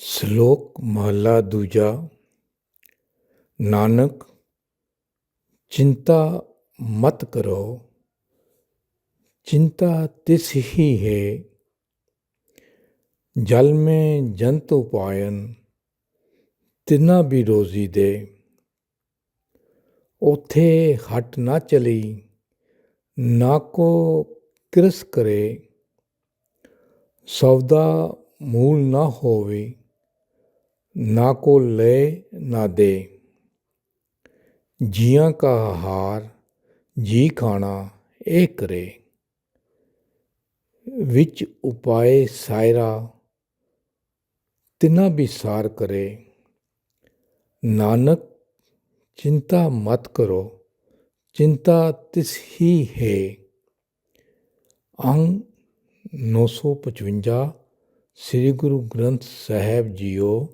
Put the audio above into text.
ਸ਼ਲੋਕ ਮਹਲਾ ਦੂਜਾ ਨਾਨਕ ਚਿੰਤਾ ਮਤ ਕਰੋ चिंता तिस ही है जल में जंतु पायन ਤਿਨਾ ਵੀ ਰੋਜ਼ੀ ਦੇ ਉਥੇ ਹਟ ਨਾ ਚਲੀ ਨਾ ਕੋ ਕਿਰਸ ਕਰੇ ਸੌਦਾ ਮੂਲ ਨਾ ਹੋਵੇ ਨਾ ਕੋ ਲੈ ਨਾ ਦੇ। ਜੀਆਂ ਕਾ ਹਾਰ, ਜੀ ਖਾਣਾ ਇਹ ਕਰੇ। ਵਿੱਚ ਉਪਾਏ ਸਾਇਰਾ, ਤਿਨਾ ਵੀ ਕਰੇ। ਨਾਨਕ, ਚਿੰਤਾ ਮਤ ਕਰੋ, ਚਿੰਤਾ ਤਿਸ ਹੀ ਹੈ। ਅੰਗ 955 ਸ੍ਰੀ ਗੁਰੂ ਗ੍ਰੰਥ ਸਾਹਿਬ ਜੀਓ।